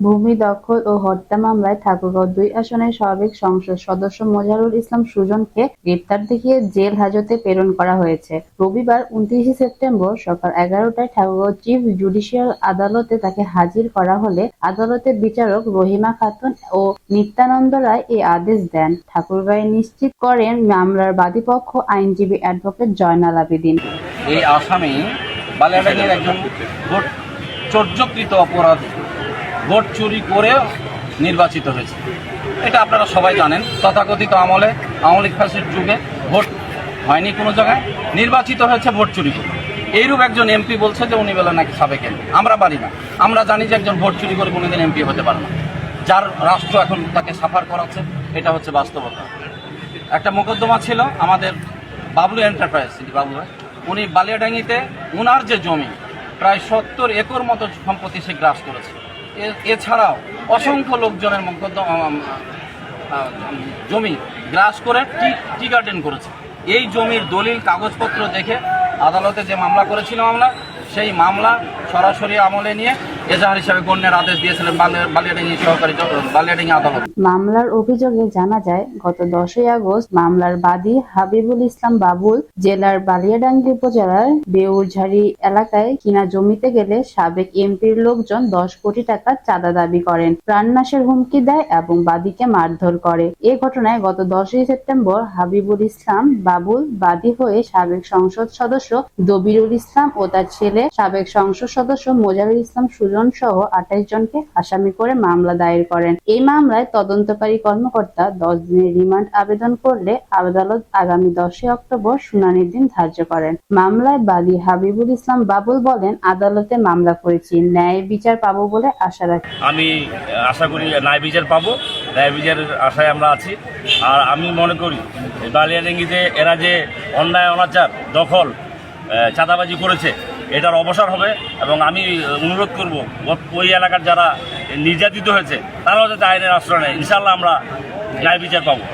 ভূমি দখল ও হত্যা মামলায় ঠাকুরগাঁও দুই আসনের সাবেক সংসদ সদস্য মোজারুল ইসলাম সুজনকে গ্রেপ্তার দেখিয়ে জেল হাজতে প্রেরণ করা হয়েছে। রবিবার উনত্রিশে সেপ্টেম্বর সকাল এগারোটায় ঠাকুরগাঁও চিফ জুডিশিয়াল আদালতে তাকে হাজির করা হলে আদালতের বিচারক রহিমা খাতুন ও নিত্যানন্দ রায় এ আদেশ দেন। ঠাকুরগাঁয়ে নিশ্চিত করেন মামলার বাদীপক্ষ আইনজীবী অ্যাডভোকেট জয়নাল আবেদিন। এই আসামি বালিয়াডাঙ্গির একজন চর্যকৃত অপরাধী। ভোট চুরি করে নির্বাচিত হয়েছে। এটা আপনারা সবাই জানেন। তথাকথিত আমলে আওয়ামী লীগ ফ্যাসির যুগে ভোট হয়নি কোনো জায়গায়, নির্বাচিত হয়েছে, ভোট চুরি করে। এইরূপ একজন এমপি বলছে যে উনি বেলা নাকি সাবেক এমপি। আমরা পারি না। আমরা জানি যে একজন ভোট চুরি করে কোনোদিন এমপি হতে পারে না। যার রাষ্ট্র এখন তাকে সাফার করাচ্ছে, এটা হচ্ছে বাস্তবতা। একটা মোকদ্দমা ছিল আমাদের বাবলু এন্টারপ্রাইজ, সিটি বাবলু উনি বালিয়াডাঙ্গিতে উনার যে জমি, প্রায় সত্তর একর মতো সম্পত্তি সে গ্রাস করেছে। এছাড়াও অসংখ্য লোকজনের জমি গ্রাস করে টি টি গার্ডেন করেছে। এই জমির দলিল, কাগজপত্র দেখে আদালতে যে মামলা করেছিল আমরা, সেই মামলা সরাসরি আমলে নিয়ে এজাহার হিসাবে গণ্যের আদেশ দিয়েছিলেন বালিয়া- বালিয়াডাঙ্গি সহকারী বালিয়াডাঙ্গি আদালত। মামলার অভিযোগে জানা যায়, গত দশই আগস্ট মামলার বাদী হাবিবুল ইসলাম বাবুল জেলার বালিয়াডাঙ্গি উপজেলার বেউরঝাড়ি এলাকায় কিনা জমিতে গেলে সাবেক এমপির লোকজন দশ কোটি টাকা চাঁদা দাবি করেন। প্রাণনাশের হুমকি দেয় এবং বাদীকে মারধর করে। এ ঘটনায় গত দশই সেপ্টেম্বর হাবিবুল ইসলাম বাবুল বাদী হয়ে সাবেক সংসদ সদস্য দবিরুল ইসলাম ও তার ছেলে সাবেক সংসদ সদস্য মোজারুল ইসলাম সুজন সহ আঠাইশ জনকে আসামি করে মামলা দায়ের করেন। এই মামলায় তদন্তকারী কর্মকর্তা দশ দিনের রিমান্ড আবেদন করলে আদালত আগামী দশই অক্টোবর শুনানির দিন ধার্য করেন। মামলায় বাদী হাবিবুল ইসলাম বাবুল বলেন, আদালতে মামলা করেছি, ন্যায় বিচার পাবো বলে আশা রাখি। আমি আশা করি ন্যায় বিচার পাবো, ন্যায় বিচারের আশায় আমরা আছি। আর আমি মনে করি, বালিয়াডেঙ্গিতে এরা যে অন্যায়, অনাচার, দখল চাঁদাবাজি করেছে এটার অবসর হবে এবং আমি অনুরোধ করব ওই এলাকার যারা নির্যাতিত হয়েছে, তারাও যাতে আইনের আশ্রয় নেয়। ইনশাল্লাহ আমরা ন্যায় বিচার পাবো।